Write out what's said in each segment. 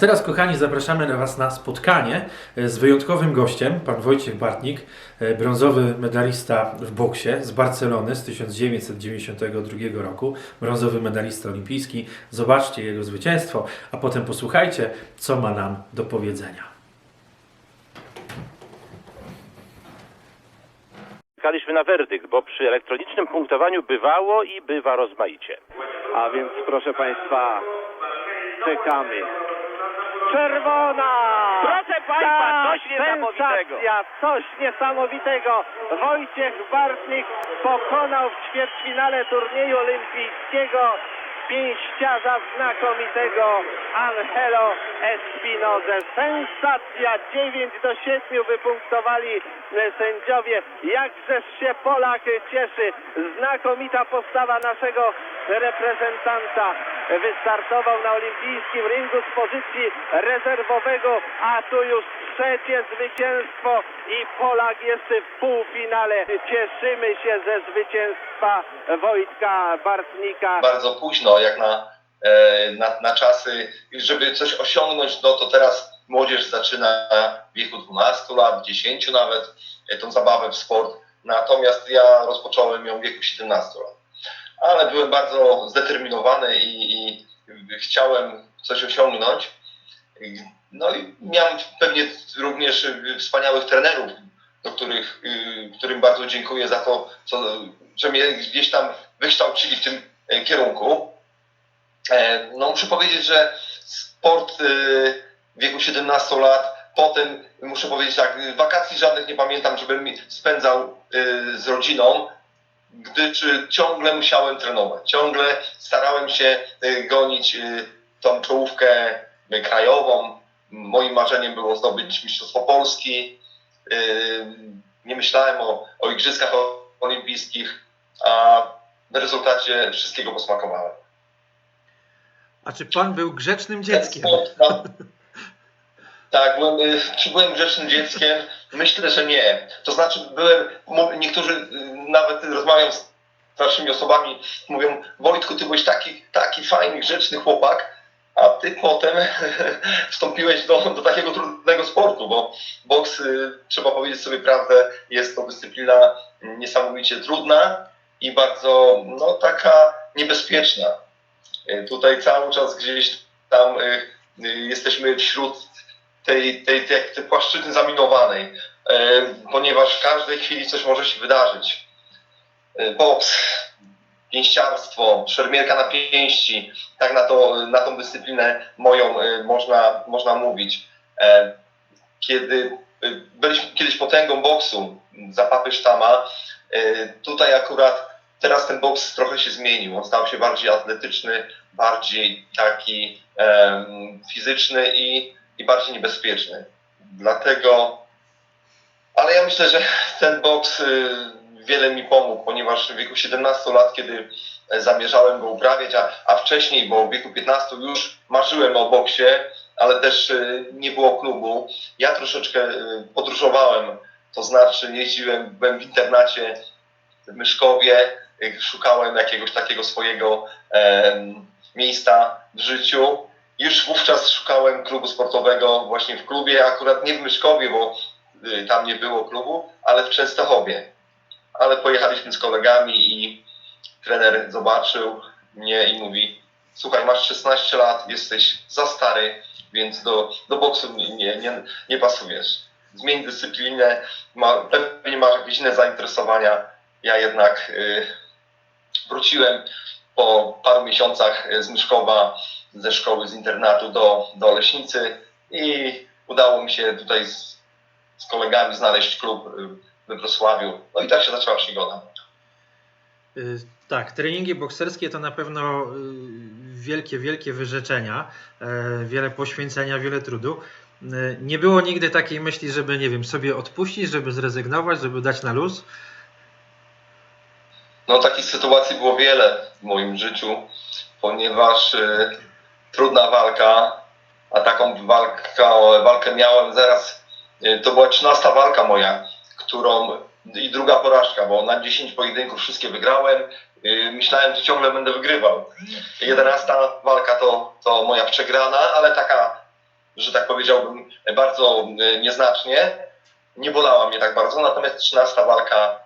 teraz, kochani, zapraszamy na Was na spotkanie e, z wyjątkowym gościem, pan Wojciech Bartnik, e, brązowy medalista w boksie z Barcelony z 1992 roku, brązowy medalista olimpijski. Zobaczcie jego zwycięstwo, a potem posłuchajcie, co ma nam do powiedzenia. Czekaliśmy na werdykt, bo przy elektronicznym punktowaniu bywało i bywa rozmaicie. A więc proszę Państwa, czekamy. Czerwona! Proszę Państwa, coś niesamowitego. sensacja, coś niesamowitego. Wojciech Bartnik pokonał w ćwierćfinale turnieju olimpijskiego pięściarza znakomitego Angelo Espinozę. Sensacja 9 do 7 wypunktowali sędziowie. Jakżeż się Polak cieszy. Znakomita postawa naszego reprezentanta. Wystartował na olimpijskim ringu z pozycji rezerwowego, a tu już trzecie zwycięstwo i Polak jest w półfinale. Cieszymy się ze zwycięstwa Wojtka Bartnika. bardzo późno, jak na, e, na, na czasy, żeby coś osiągnąć, no to teraz młodzież zaczyna w wieku 12 lat, 10 nawet, e, tą zabawę w sport, natomiast ja rozpocząłem ją w wieku 17 lat. Ale byłem bardzo zdeterminowany i, i chciałem coś osiągnąć. No i miałem pewnie również y, wspaniałych trenerów, do których, y, którym bardzo dziękuję za to, co, że mnie gdzieś tam wykształcili w tym e, kierunku. E, No muszę powiedzieć, że sport e, w wieku 17 lat, potem muszę powiedzieć tak, wakacji żadnych nie pamiętam, żebym spędzał z rodziną, gdyż e, ciągle musiałem trenować, ciągle starałem się e, gonić e, tą czołówkę e, krajową. Moim marzeniem było zdobyć Mistrzostwo Polski. Nie myślałem o, o Igrzyskach Olimpijskich, a w rezultacie wszystkiego posmakowałem. A czy pan był grzecznym dzieckiem? nam- Tak, byłem, y, czy byłem grzecznym dzieckiem? Myślę, że nie. To znaczy, byłem, niektórzy y, nawet rozmawiam z starszymi osobami, mówią, Wojtku, ty byłeś taki, taki fajny, grzeczny chłopak, a ty potem wstąpiłeś do, do takiego trudnego sportu, bo boks, y, trzeba powiedzieć sobie prawdę, jest to dyscyplina niesamowicie trudna i bardzo, no, taka niebezpieczna. Y, Tutaj cały czas gdzieś tam jesteśmy wśród tej, tej, tej, tej płaszczyzny zaminowanej, y, ponieważ w każdej chwili coś może się wydarzyć. Boks, pięściarstwo, szermierka na pięści, tak na, to, na tą dyscyplinę moją y, można, można mówić. E, Kiedy byliśmy kiedyś potęgą boksu za papy sztama, tutaj akurat teraz ten boks trochę się zmienił. On stał się bardziej atletyczny, bardziej taki fizyczny i, i bardziej niebezpieczny. Dlatego, ale ja myślę, że ten boks y, wiele mi pomógł, ponieważ w wieku 17 lat, kiedy e, zamierzałem go uprawiać, a, a wcześniej, bo w wieku 15 już marzyłem o boksie, ale też y, nie było klubu. Ja troszeczkę y, podróżowałem, to znaczy jeździłem, byłem w internacie w Myszkowie, szukałem jakiegoś takiego swojego em, miejsca w życiu. Już wówczas szukałem klubu sportowego właśnie w klubie, akurat nie w Myszkowie, bo y, tam nie było klubu, ale w Częstochowie. Ale pojechaliśmy z kolegami i trener zobaczył mnie i mówi słuchaj, masz 16 lat, jesteś za stary, więc do, do boksu nie, nie, nie, pasujesz. Zmień dyscyplinę, ma, pewnie masz jakieś inne zainteresowania. Ja jednak y, wróciłem po paru miesiącach z Myszkowa, ze szkoły, z internatu do, do Leśnicy i udało mi się tutaj z, z kolegami znaleźć klub y, we Wrocławiu. No i tak się zaczęła przygoda. Y, Tak, treningi bokserskie to na pewno y, wielkie, wielkie wyrzeczenia, wiele poświęcenia, wiele trudu. Y, Nie było nigdy takiej myśli, żeby, nie wiem, sobie odpuścić, żeby zrezygnować, żeby dać na luz. No takich sytuacji było wiele w moim życiu, ponieważ y, trudna walka, a taką walkę, walkę miałem zaraz, y, to była 13 walka moja, którą i druga porażka, bo na 10 pojedynków wszystkie wygrałem, y, myślałem, że ciągle będę wygrywał. 11 walka to, to moja przegrana, ale taka że tak powiedziałbym, bardzo y, nieznacznie. Nie bolała mnie tak bardzo, natomiast 13 walka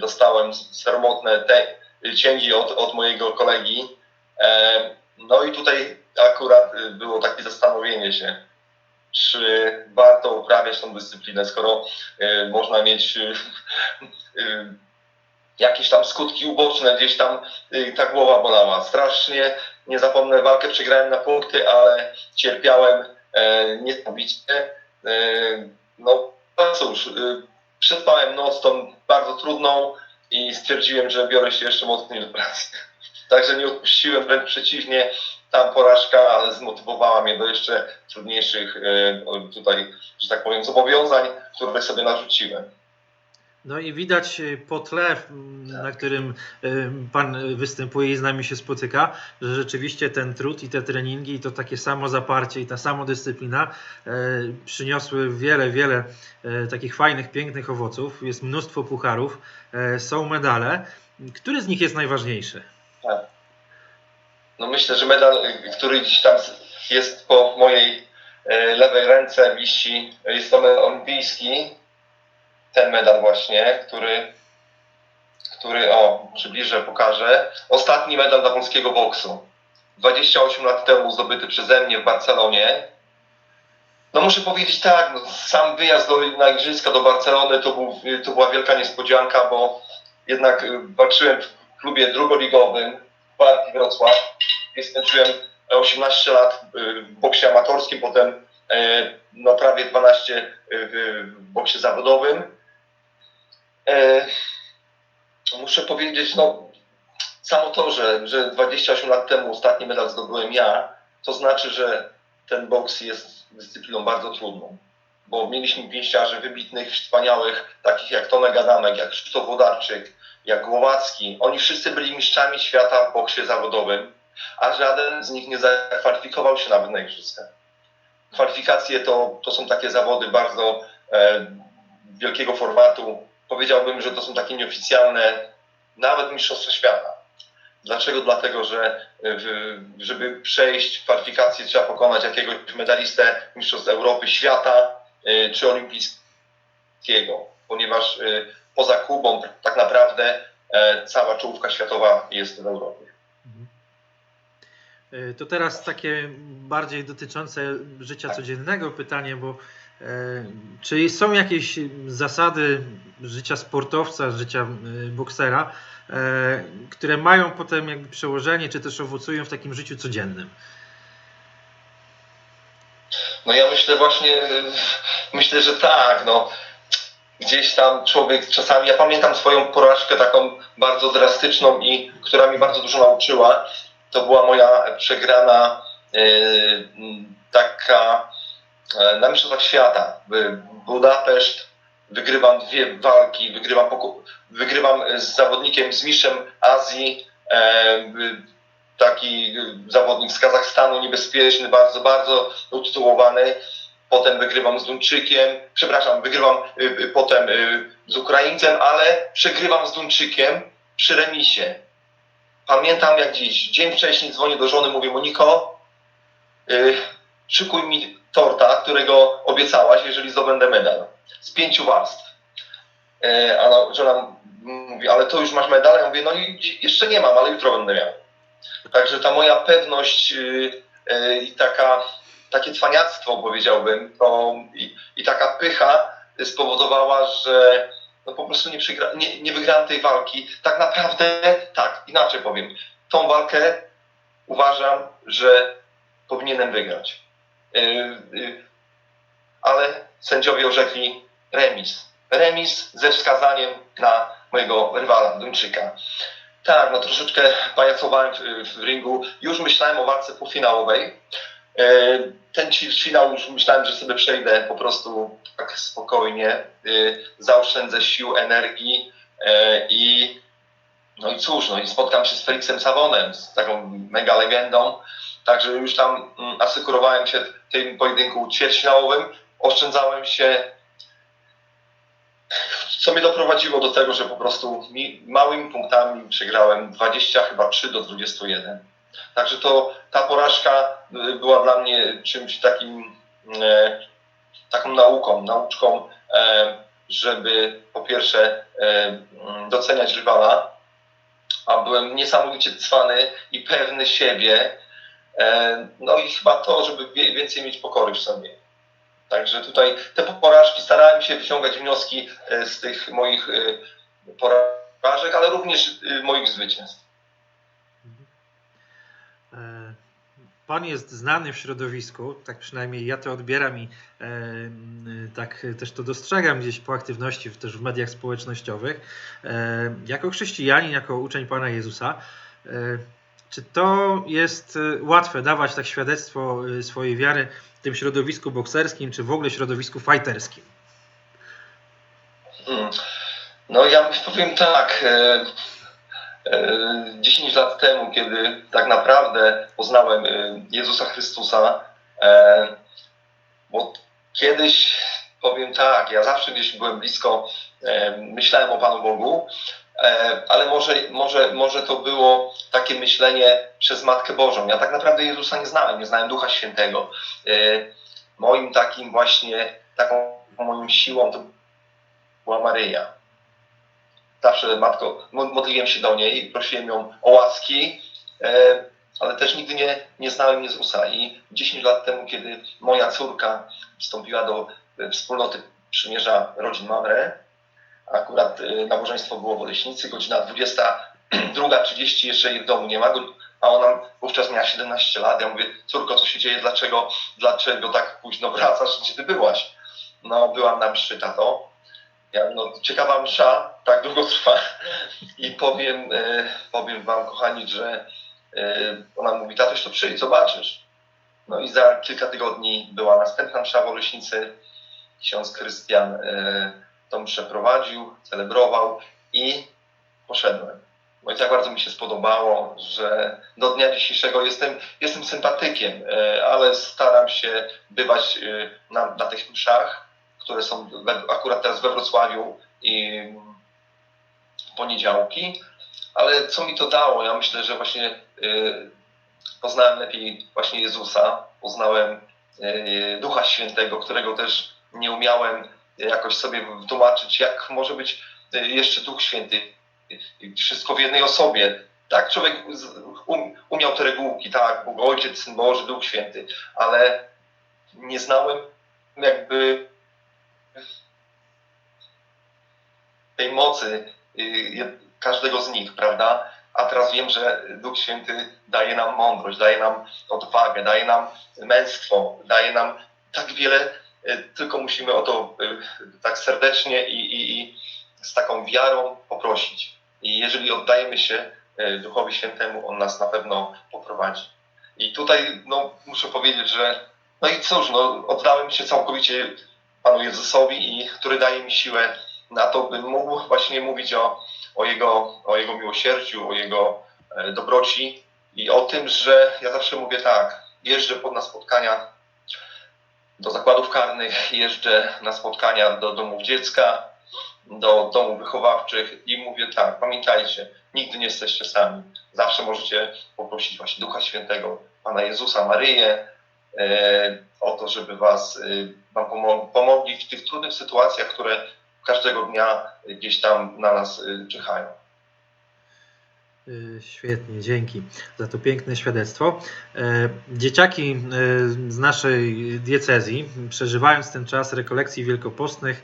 dostałem sromotne te, cięgi od, od mojego kolegi. E, No i tutaj akurat y, było takie zastanowienie się, czy warto uprawiać tą dyscyplinę, skoro y, można mieć y, jakieś tam skutki uboczne, gdzieś tam ta głowa bolała. Strasznie nie zapomnę, walkę przegrałem na punkty, ale cierpiałem e, niesamowicie. E, no no cóż, przespałem noc tą bardzo trudną i stwierdziłem, że biorę się jeszcze mocniej do pracy. Także nie odpuściłem, wręcz przeciwnie, tam porażka, zmotywowała mnie do jeszcze trudniejszych e, tutaj, że tak powiem, zobowiązań, które sobie narzuciłem. No i widać y, po tle, m, na którym y, Pan występuje i z nami się spotyka, że rzeczywiście ten trud i te treningi i to takie samo zaparcie i ta samodyscyplina e, przyniosły wiele, wiele e, takich fajnych, pięknych owoców. Jest mnóstwo pucharów, e, są medale. Który z nich jest najważniejszy? No myślę, że medal, który gdzieś tam jest po mojej e, lewej ręce wisi, jest to medal olimpijski. Ten medal właśnie, który, który o, przybliżę, pokażę. Ostatni medal dla polskiego boksu. 28 lat temu zdobyty przeze mnie w Barcelonie. No muszę powiedzieć tak, no, sam wyjazd do, na Igrzyska do Barcelony to, był, to była wielka niespodzianka, bo jednak y, walczyłem w klubie drugoligowym w Partii Wrocław, spędziłem 18 lat y, w boksie amatorskim, potem e, no, prawie 12 y, w boksie zawodowym. E, Muszę powiedzieć, no samo to, że, że 28 lat temu ostatni medal zdobyłem ja, to znaczy, że ten boks jest dyscypliną bardzo trudną. Bo mieliśmy pięściarzy wybitnych, wspaniałych, takich jak Tomek Adamek, jak Krzysztof Wodarczyk, jak Głowacki. Oni wszyscy byli mistrzami świata w boksie zawodowym, a żaden z nich nie zakwalifikował się nawet na igrzyska. Kwalifikacje to, to są takie zawody bardzo e, wielkiego formatu. Powiedziałbym, że to są takie nieoficjalne, nawet Mistrzostwa Świata. Dlaczego? Dlatego, że w, żeby przejść kwalifikacje trzeba pokonać jakiegoś medalistę Mistrzostw Europy, Świata y, czy Olimpijskiego, ponieważ y, poza Kubą tak naprawdę e, cała czołówka światowa jest w Europie. E, To teraz takie bardziej dotyczące życia codziennego pytanie, bo e, czy są jakieś zasady życia sportowca, życia boksera, które mają potem jakby przełożenie, czy też owocują w takim życiu codziennym? No ja myślę właśnie, myślę, że tak, no. Gdzieś tam człowiek czasami, ja pamiętam swoją porażkę taką bardzo drastyczną i która mi bardzo dużo nauczyła. To była moja przegrana y, taka y, na Mistrzostwach Świata. Budapeszt, wygrywam dwie walki, wygrywam, wygrywam z zawodnikiem, z mistrzem Azji, e, taki zawodnik z Kazachstanu, niebezpieczny, bardzo, bardzo utytułowany. Potem wygrywam z Duńczykiem, przepraszam, wygrywam y, y, potem y, z Ukraińcem, ale przegrywam z Duńczykiem przy remisie. Pamiętam jak dziś, dzień wcześniej dzwonię do żony, mówię Moniko, y, szykuj mi torta, którego obiecałaś, jeżeli zdobędę medal. Z pięciu warstw. Y, a no, żona mówi, ale to już masz medal? Ja mówię, no jeszcze nie mam, ale jutro będę miał. Także ta moja pewność y, i taka, takie cwaniactwo powiedziałbym, to i, i taka pycha spowodowała, że no po prostu nie, przygra, nie, nie wygrałem tej walki. Tak naprawdę, tak, inaczej powiem, tą walkę uważam, że powinienem wygrać. Y, y, ale sędziowie orzekli remis. Remis ze wskazaniem na mojego rywala, Duńczyka. Tak, no troszeczkę pajacowałem w, w ringu. Już myślałem o walce półfinałowej. E, Ten ćwierćfinał już myślałem, że sobie przejdę po prostu tak spokojnie, e, zaoszczędzę sił, energii e, i no i cóż, no i spotkam się z Felixem Savonem, z taką mega legendą. Także już tam mm, asekurowałem się w tym pojedynku ćwierćfinałowym. Oszczędzałem się co mnie doprowadziło do tego, że po prostu mi, małymi punktami przegrałem 20 chyba 3 do 21. Także to ta porażka y, była dla mnie czymś takim e, taką nauką, nauczką, e, żeby po pierwsze e, mm, doceniać rywala, a byłem niesamowicie cwany i pewny siebie, e, no i chyba to, żeby więcej mieć pokory w sobie. Także tutaj te porażki starałem się wyciągać wnioski z tych moich porażek, ale również e, moich zwycięstw. E, Pan jest znany w środowisku, tak przynajmniej ja to odbieram i e, tak też to dostrzegam gdzieś po aktywności w, też w mediach społecznościowych. E, jako chrześcijanin, jako uczeń Pana Jezusa, e, czy to jest e, łatwe dawać tak świadectwo e, swojej wiary w tym środowisku bokserskim, czy w ogóle środowisku fighterskim? Mm. No ja powiem tak, e, 10 lat temu, kiedy tak naprawdę poznałem e, Jezusa Chrystusa, e, bo kiedyś powiem tak, ja zawsze gdzieś byłem blisko, e, myślałem o Panu Bogu, e, ale może, może, może to było takie myślenie przez Matkę Bożą. Ja tak naprawdę Jezusa nie znałem, nie znałem Ducha Świętego. E, Moim takim właśnie, taką moją siłą to była Maryja. Zawsze matko, mo- modliłem się do niej, prosiłem ją o łaski, e, ale też nigdy nie, nie znałem Jezusa. I 10 lat temu, kiedy moja córka wstąpiła do e, wspólnoty przymierza rodzin Mamre, akurat e, nabożeństwo było w Oleśnicy, godzina 22.30, jeszcze jej w domu nie ma, a ona wówczas miała 17 lat. Ja mówię, córko, co się dzieje, dlaczego, dlaczego tak późno wracasz, gdzie ty byłaś? No, byłam na mszy, tato. Ja, no, ciekawa msza, tak długo trwa. I powiem, e, powiem wam, kochani, że e, ona mówi, tatuś, to przyjdź, zobaczysz. No i za kilka tygodni była następna msza w Oleśnicy. Ksiądz Krystian e, tą przeprowadził, celebrował i poszedłem. No i tak bardzo mi się spodobało, że do dnia dzisiejszego jestem, jestem sympatykiem, e, ale staram się bywać e, na, na tych mszach, które są we, akurat teraz we Wrocławiu i poniedziałki. Ale co mi to dało? Ja myślę, że właśnie y, poznałem lepiej właśnie Jezusa, poznałem y, Ducha Świętego, którego też nie umiałem jakoś sobie wytłumaczyć, jak może być y, jeszcze Duch Święty. Y, Wszystko w jednej osobie. Tak, człowiek um, umiał te regułki, tak, Bóg Ojciec, Syn Boży, Duch Święty, ale nie znałem jakby tej mocy y, każdego z nich, prawda? A teraz wiem, że Duch Święty daje nam mądrość, daje nam odwagę, daje nam męstwo, daje nam tak wiele, y, tylko musimy o to y, tak serdecznie i, i, i z taką wiarą poprosić. I jeżeli oddajemy się Duchowi Świętemu, On nas na pewno poprowadzi. I tutaj no, muszę powiedzieć, że no i cóż, no, oddałem się całkowicie Panu Jezusowi, i który daje mi siłę na to, bym mógł właśnie mówić o, o, jego, o jego miłosierdziu, o jego e, dobroci i o tym, że ja zawsze mówię tak, jeżdżę pod na spotkania do zakładów karnych, jeżdżę na spotkania do domów dziecka, do domów wychowawczych i mówię tak, pamiętajcie, nigdy nie jesteście sami. Zawsze możecie poprosić właśnie Ducha Świętego, Pana Jezusa, Maryję, e, o to, żeby was, pomo- pomogli w tych trudnych sytuacjach, które każdego dnia gdzieś tam na nas y, czyhają. Y, Świetnie, dzięki za to piękne świadectwo. E, Dzieciaki z naszej diecezji, przeżywając ten czas rekolekcji wielkopostnych,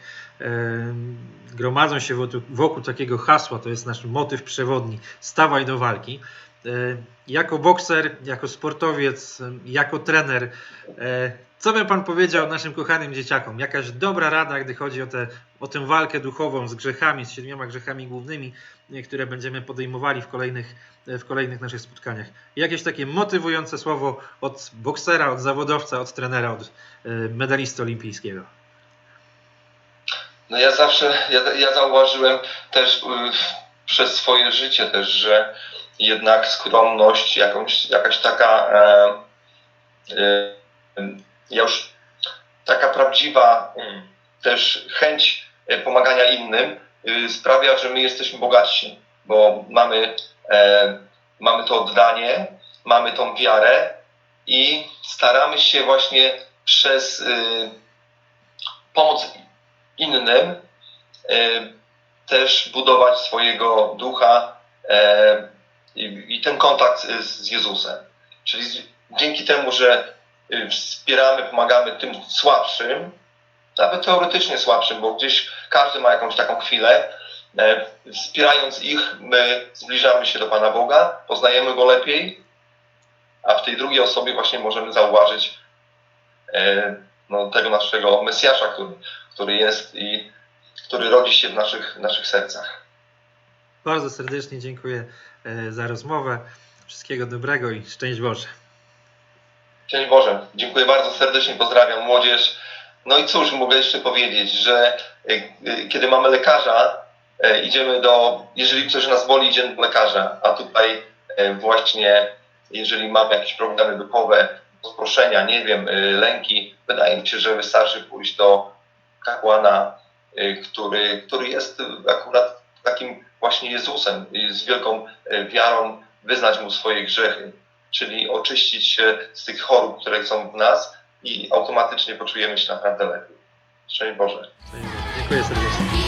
gromadzą się wokół, wokół takiego hasła, to jest nasz motyw przewodni, stawaj do walki. Jako bokser, jako sportowiec, jako trener, co by Pan powiedział naszym kochanym dzieciakom? Jakaś dobra rada, gdy chodzi o, tę o tę walkę duchową z grzechami, z siedmioma grzechami głównymi, które będziemy podejmowali w kolejnych, w kolejnych naszych spotkaniach. Jakieś takie motywujące słowo od boksera, od zawodowca, od trenera, od e, medalisty olimpijskiego. No ja zawsze, ja, ja zauważyłem też y, przez swoje życie też, że jednak skromność, jakąś, jakaś taka e, e, ja już taka prawdziwa mm, też chęć e, pomagania innym y, sprawia, że my jesteśmy bogatsi, bo mamy, e, mamy to oddanie, mamy tą wiarę i staramy się właśnie przez y, pomoc innym y, też budować swojego ducha e, i, ten kontakt z, z Jezusem. Czyli z, dzięki temu, że wspieramy, pomagamy tym słabszym, nawet teoretycznie słabszym, bo gdzieś każdy ma jakąś taką chwilę, e, wspierając ich, my zbliżamy się do Pana Boga, poznajemy Go lepiej, a w tej drugiej osobie właśnie możemy zauważyć e, no, tego naszego Mesjasza, który, który jest i który rodzi się w naszych, w naszych sercach. Bardzo serdecznie dziękuję za rozmowę. Wszystkiego dobrego i szczęść Boże. Dzień Boże, dziękuję bardzo serdecznie, pozdrawiam młodzież. No i cóż mogę jeszcze powiedzieć, że y, kiedy mamy lekarza, y, idziemy do, jeżeli coś nas boli, idziemy do lekarza, a tutaj y, właśnie, jeżeli mamy jakieś problemy duchowe, rozproszenia, nie wiem, lęki, wydaje mi się, że wystarczy pójść do kapłana, który, który jest akurat takim właśnie Jezusem, z wielką wiarą, wyznać mu swoje grzechy czyli oczyścić się z tych chorób, które są w nas i automatycznie poczujemy się naprawdę lepiej. Szczęść Boże. Dziękuję serdecznie.